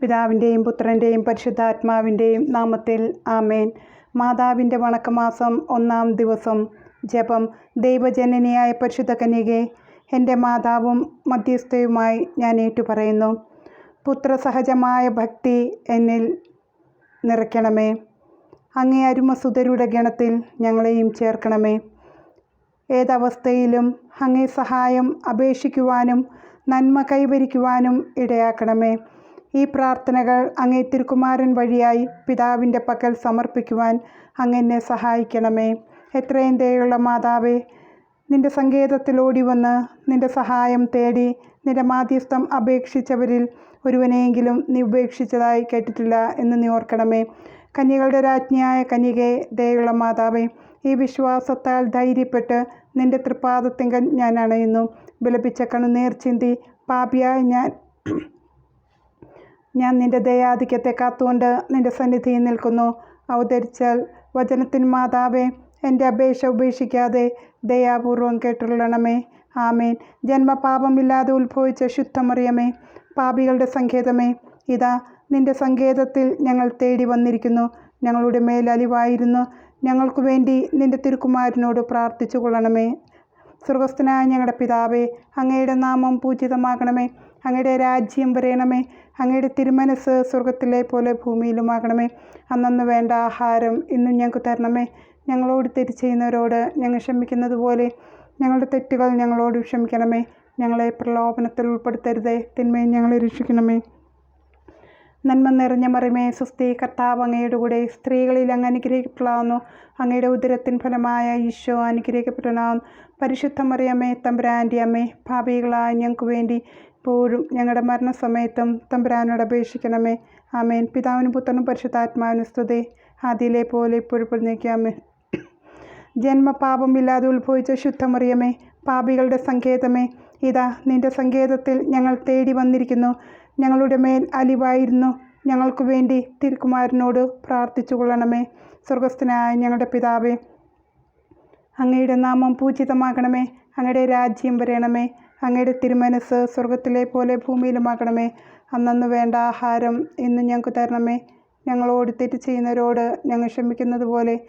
പിതാവിന്റെയും പുത്രന്റെയും പരിശുദ്ധാത്മാവിന്റെയും നാമത്തിൽ ആമേൻ. മാതാവിന്റെ വണക്കമാസം ഒന്നാം ദിവസം. ജപം. ദൈവജനനിയായ പരിശുദ്ധ കന്യകെ എന്റെ മാതാവും മധ്യസ്ഥയുമായി ഞാൻ ഏറ്റുപറയുന്നു. പുത്രസഹജമായ ഭക്തി എന്നിൽ നിറയ്ക്കണമേ. അങ്ങേ അരുമസുതരുടെ ഗണത്തിൽ ഞങ്ങളെയും ചേർക്കണമേ. ഏതവസ്ഥയിലും അങ്ങേ സഹായം അപേക്ഷിക്കുവാനും നന്മ കൈവരിക്കുവാനും ഇടയാക്കണമേ. ഈ പ്രാർത്ഥനകൾ അങ്ങേ തിരുക്കുമാരൻ വഴിയായി പിതാവിന്റെ പക്കൽ സമർപ്പിക്കുവാൻ അങ്ങെന്നെ സഹായിക്കണമേ. എത്രയും ദയുള്ള മാതാവേ നിന്റെ സങ്കേതത്തിലോടി വന്ന് നിന്റെ സഹായം തേടി നിന്റെ മാധ്യസ്ഥം അപേക്ഷിച്ചവരിൽ ഒരുവനെയെങ്കിലും നീ ഉപേക്ഷിച്ചതായി കേട്ടിട്ടില്ല എന്ന് നീ ഓർക്കണമേ. കന്യകളുടെ രാജ്ഞിയായ കന്യകെ ദയുള്ള മാതാവേ ഈ വിശ്വാസത്താൽ ധൈര്യപ്പെട്ട് നിന്റെ തൃപാദത്തിങ്കൻ ഞാൻ അണയുന്നു. വിലപിച്ച കണ്ണുനീർ ചിന്തി പാപിയായ ഞാൻ ഞാൻ നിന്റെ ദയാധിക്യത്തെ കാത്തുകൊണ്ട് നിന്റെ സന്നിധിയിൽ നിൽക്കുന്നു. അവതരിച്ചാൽ വചനത്തിന് മാതാവേ എന്റെ അപേക്ഷ ഉപേക്ഷിക്കാതെ ദയാപൂർവം കേട്ടുള്ളണമേ ആമേൻ. ജന്മപാപമില്ലാതെ ഉത്ഭവിച്ച ശുദ്ധമറിയമേ പാപികളുടെ സങ്കേതമേ ഇതാ നിന്റെ സങ്കേതത്തിൽ ഞങ്ങൾ തേടി വന്നിരിക്കുന്നു. ഞങ്ങളുടെ മേൽ അലിവായിരുന്നു. ഞങ്ങൾക്ക് വേണ്ടി നിന്റെ തിരുക്കുമാരനോട് പ്രാർത്ഥിച്ചു കൊള്ളണമേ. സ്വർഗസ്ഥനായ ഞങ്ങളുടെ പിതാവേ അങ്ങയുടെ നാമം പൂജിതമാകണമേ. അങ്ങയുടെ രാജ്യം വരയണമേ അങ്ങയുടെ തിരുമനസ് സ്വർഗത്തിലെ പോലെ ഭൂമിയിലുമാകണമേ. അന്നന്ന് വേണ്ട ആഹാരം ഇന്നും ഞങ്ങൾക്ക് തരണമേ. ഞങ്ങളോട് തെറ്റ് ചെയ്യുന്നവരോട് ഞങ്ങൾ ക്ഷമിക്കുന്നത് പോലെ ഞങ്ങളുടെ തെറ്റുകൾ ഞങ്ങളോട് ക്ഷമിക്കണമേ. ഞങ്ങളെ പ്രലോഭനത്തിൽ ഉൾപ്പെടുത്തരുതേ. തിന്മയും ഞങ്ങളെ രക്ഷിക്കണമേ. നന്മ നിറഞ്ഞ മറിമേ സുസ്ഥി കർത്താവ് അങ്ങയുടെ കൂടെ സ്ത്രീകളിൽ അങ്ങ് അനുഗ്രഹിക്കപ്പെടാവുന്നു. അങ്ങയുടെ ഉദരത്തിൻ ഫലമായ ഈശോ അനുഗ്രഹിക്കപ്പെടണം. പരിശുദ്ധ മറിയമ്മേ തമ്പുരാന്റെ അമ്മേ ഭാവികളായ ഞങ്ങൾക്ക് വേണ്ടി ഇപ്പോഴും ഞങ്ങളുടെ മരണസമയത്തും തമ്പുരാനോട് അപേക്ഷിക്കണമേ. ആമേൻ. പിതാവിനും പുത്രനും പരിശുദ്ധാത്മാവിനും സ്തുതി. ആദ്യയിലെ പോലെ ഇപ്പോഴും നീക്കാമേ ജന്മപാപമില്ലാതെ ഉത്ഭവിച്ച ശുദ്ധമറിയമേ പാപികളുടെ സങ്കേതമേ ഇതാ നിന്റെ സങ്കേതത്തിൽ ഞങ്ങൾ തേടി വന്നിരിക്കുന്നു. ഞങ്ങളുടെ മേൽ അലിവായിരുന്നു. ഞങ്ങൾക്ക് വേണ്ടി തിരുക്കുമാരനോട് പ്രാർത്ഥിച്ചു കൊള്ളണമേ. സ്വർഗസ്ഥനായ ഞങ്ങളുടെ പിതാവേ അങ്ങയുടെ നാമം പൂജിതമാകണമേ. അങ്ങയുടെ രാജ്യം വരണമേ. അങ്ങയുടെ തിരുമനസ് സ്വർഗത്തിലെ പോലെ ഭൂമിയിലുമാക്കണമേ അന്നന്ന് വേണ്ട ആഹാരം ഇന്ന് ഞങ്ങൾക്ക് തരണമേ. ഞങ്ങളോട് തെറ്റ് ചെയ്യുന്നവരോട് ഞങ്ങൾ ക്ഷമിക്കുന്നത് പോലെ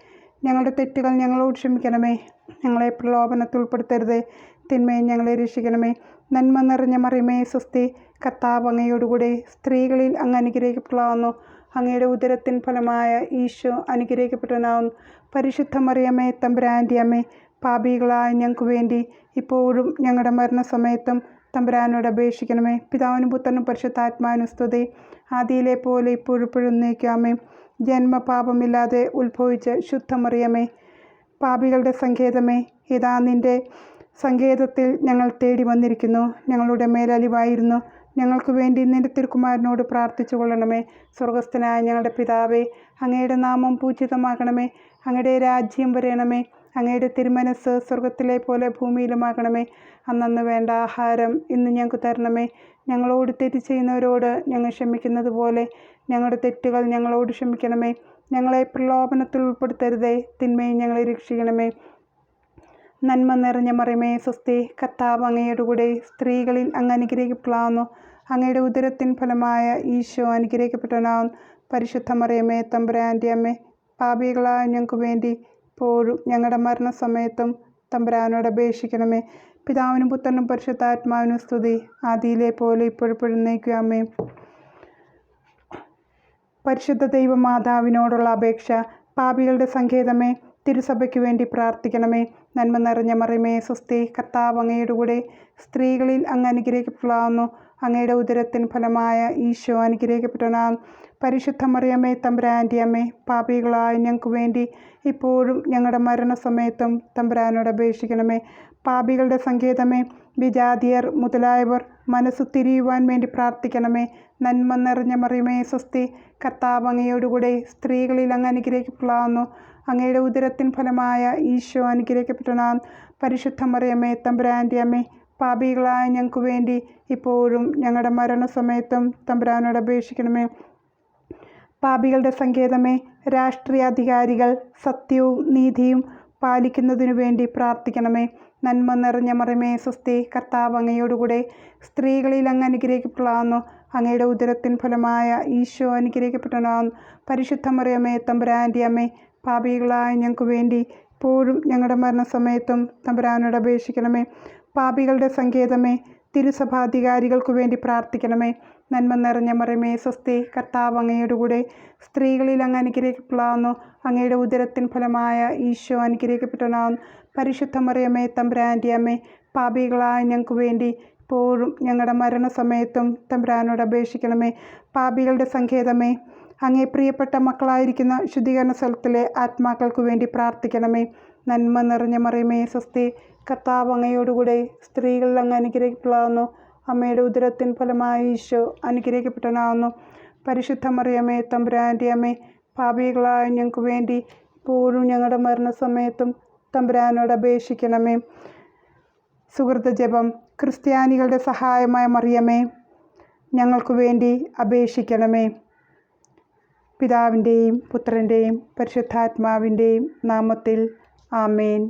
ഞങ്ങളുടെ തെറ്റുകൾ ഞങ്ങളോട് ക്ഷമിക്കണമേ. ഞങ്ങളെ പ്രലോഭനത്തിൽ ഉൾപ്പെടുത്തരുതേ. തിന്മയും ഞങ്ങളെ രക്ഷിക്കണമേ. നന്മ നിറഞ്ഞ മറിയമേ സ്വസ്തി. കർത്താവ് അങ്ങയോടുകൂടെ സ്ത്രീകളിൽ അങ്ങ് അനുഗ്രഹിക്കപ്പെടാവുന്നു അങ്ങയുടെ ഉദരത്തിൻ ഫലമായ ഈശോ അനുഗ്രഹിക്കപ്പെട്ടവനാവുന്നു. പരിശുദ്ധ മറിയമ്മേ തമ്പുരാന്റെ അമ്മേ പാപികളായ ഞങ്ങൾക്ക് വേണ്ടി ഇപ്പോഴും ഞങ്ങളുടെ മരണസമയത്തും തമ്പുരാനോട് അപേക്ഷിക്കണമേ. പിതാവിനും പുത്രനും പരിശുദ്ധാത്മാവിനും സ്തുതി. ആദിയിലെ പോലെ ഇപ്പോഴിപ്പോഴും നീക്കാമേ ജന്മപാപമില്ലാതെ ഉത്ഭവിച്ച ശുദ്ധമറിയമേ. പാപികളുടെ സങ്കേതമേ ഇതാ നിന്റെ സങ്കേതത്തിൽ ഞങ്ങൾ തേടി വന്നിരിക്കുന്നു. ഞങ്ങളുടെ മേലലിവായിരുന്നു. ഞങ്ങൾക്ക് വേണ്ടി നിന്റെ തിരുക്കുമാരനോട് പ്രാർത്ഥിച്ചു കൊള്ളണമേ. സ്വർഗസ്ഥനായ ഞങ്ങളുടെ പിതാവേ അങ്ങയുടെ നാമം പൂജിതമാകണമേ. അങ്ങയുടെ രാജ്യം വരയണമേ അങ്ങയുടെ തിരുമനസ് സ്വർഗത്തിലെ പോലെ ഭൂമിയിലുമാകണമേ. അന്നന്ന് വേണ്ട ആഹാരം ഇന്ന് ഞങ്ങൾക്ക് തരണമേ. ഞങ്ങളോട് തെറ്റ് ചെയ്യുന്നവരോട് ഞങ്ങൾ ക്ഷമിക്കുന്നത് പോലെ ഞങ്ങളുടെ തെറ്റുകൾ ഞങ്ങളോട് ക്ഷമിക്കണമേ. ഞങ്ങളെ പ്രലോഭനത്തിൽ ഉൾപ്പെടുത്തരുതേ. തിന്മയും ഞങ്ങളെ രക്ഷിക്കണമേ. നന്മ നിറഞ്ഞ മറിമേ സ്വസ്തി കർത്താവ് അങ്ങയുടെ കൂടെ സ്ത്രീകളിൽ അങ്ങ് അനുഗ്രഹിക്കപ്പെടാവുന്നു. അങ്ങയുടെ ഉദരത്തിൻ ഫലമായ ഈശോ അനുഗ്രഹിക്കപ്പെട്ടവനാവും പരിശുദ്ധ മറിയമേ തമ്പുരാന്റെ അമ്മേ പാപികളായ ഞങ്ങൾക്ക് വേണ്ടി ഇപ്പോഴും ഞങ്ങളുടെ മരണസമയത്തും തമ്പുരാനോട് അപേക്ഷിക്കണമേ. പിതാവിനും പുത്രനും പരിശുദ്ധാത്മാവിനും സ്തുതി. ആദിയിലെ പോലെ ഇപ്പോഴും നയിക്കാമേ പരിശുദ്ധ ദൈവമാതാവിനോടുള്ള അപേക്ഷ. പാപികളുടെ സങ്കേതമേ തിരുസഭയ്ക്ക് വേണ്ടി പ്രാർത്ഥിക്കണമേ. നന്മ നിറഞ്ഞ മറിമേ സ്വസ്തി കർത്താവ് അങ്ങയുടെ കൂടെ സ്ത്രീകളിൽ അങ്ങ് അനുഗ്രഹിക്കപ്പെടാവുന്നു. അങ്ങയുടെ ഉദരത്തിൻ ഫലമായ ഈശോ അനുഗ്രഹിക്കപ്പെട്ടവനാം. പരിശുദ്ധ മറിയമ്മേ തമ്പുരാന്റെ അമ്മേ പാപികളായ ഞങ്ങൾക്ക് വേണ്ടി ഇപ്പോഴും ഞങ്ങളുടെ മരണസമയത്തും തമ്പുരാനോട് അപേക്ഷിക്കണമേ. പാപികളുടെ സങ്കേതമേ വിജാതിയർ മുതലായവർ മനസ്സു തിരിയുവാൻ വേണ്ടി പ്രാർത്ഥിക്കണമേ. നന്മ നിറഞ്ഞ മറിയമേ സ്വസ്തി കർത്താവ് അങ്ങയോടുകൂടെ സ്ത്രീകളിൽ അങ്ങ് അനുഗ്രഹിക്കപ്പെടാവുന്നു. അങ്ങയുടെ ഉദരത്തിൻ ഫലമായ ഈശോ അനുഗ്രഹിക്കപ്പെട്ടനാം പരിശുദ്ധ മറിയമ്മേ തമ്പുരാന്റെ പാപികളായ ഞങ്ങൾക്ക് വേണ്ടി ഇപ്പോഴും ഞങ്ങളുടെ മരണസമയത്തും തമ്പുരാനോട് അപേക്ഷിക്കണമേ. പാപികളുടെ സങ്കേതമേ രാഷ്ട്രീയ അധികാരികൾ സത്യവും നീതിയും പാലിക്കുന്നതിനു വേണ്ടി പ്രാർത്ഥിക്കണമേ. നന്മ നിറഞ്ഞ മറിമേ സ്വസ്തി കർത്താവ് അങ്ങയോടുകൂടെ സ്ത്രീകളിൽ അങ്ങ് അനുഗ്രഹിക്കപ്പെടാവുന്നു അങ്ങയുടെ ഉദരത്തിൻ ഫലമായ ഈശോ അനുഗ്രഹിക്കപ്പെട്ടവനാവുന്നു പരിശുദ്ധ മറിയമ്മേ തമ്പുരാന്റെ അമ്മേ പാപികളായ ഞങ്ങൾക്ക് വേണ്ടി ഇപ്പോഴും ഞങ്ങളുടെ മരണസമയത്തും തമ്പുരാനോട് അപേക്ഷിക്കണമേ. പാപികളുടെ സങ്കേതമേ തിരുസഭാധികാരികൾക്കു വേണ്ടി പ്രാർത്ഥിക്കണമേ. നന്മ നിറഞ്ഞ മറിമേ സ്വസ്തി കർത്താവ് അങ്ങയോടുകൂടെ സ്ത്രീകളിൽ അങ്ങ് അനുഗ്രഹിക്കപ്പെടാവുന്നു. അങ്ങയുടെ ഉദരത്തിൻ ഫലമായ ഈശോ അനുഗ്രഹിക്കപ്പെട്ടവനാവുന്നു പരിശുദ്ധ മറിയമേ തമ്പ്രാന്റെ അമ്മേ പാപികളായ ഞങ്ങൾക്ക് വേണ്ടി ഇപ്പോഴും ഞങ്ങളുടെ മരണസമയത്തും തമ്പ്രാനോട് അപേക്ഷിക്കണമേ. പാപികളുടെ സങ്കേതമേ അങ്ങേ പ്രിയപ്പെട്ട മക്കളായിരിക്കുന്ന ശുദ്ധീകരണ സ്ഥലത്തിലെ ആത്മാക്കൾക്ക് വേണ്ടി പ്രാർത്ഥിക്കണമേ. നന്മ നിറഞ്ഞ മറിയമേ സ്വസ്തി കർത്താവ് അങ്ങയോടുകൂടെ സ്ത്രീകളിൽ അങ്ങ് അനുഗ്രഹിക്കപ്പെടാവുന്നു. അമ്മയുടെ ഉദരത്തിൻ ഫലമായി ഈശോ അനുഗ്രഹിക്കപ്പെട്ടനാവുന്നു പരിശുദ്ധ മറിയമേ തമ്പുരാന്റെ അമ്മേ പാപികളായ ഞങ്ങൾക്ക് വേണ്ടി ഇപ്പോഴും ഞങ്ങളുടെ മരണസമയത്തും തമ്പുരാനോട് അപേക്ഷിക്കണമേ. സുഹൃത്ത് ജപം ക്രിസ്ത്യാനികളുടെ സഹായമായ മറിയമേ ഞങ്ങൾക്ക് വേണ്ടി അപേക്ഷിക്കണമേ. പിതാവിന്റെയും പുത്രന്റെയും പരിശുദ്ധാത്മാവിന്റെയും നാമത്തിൽ ആമേൻ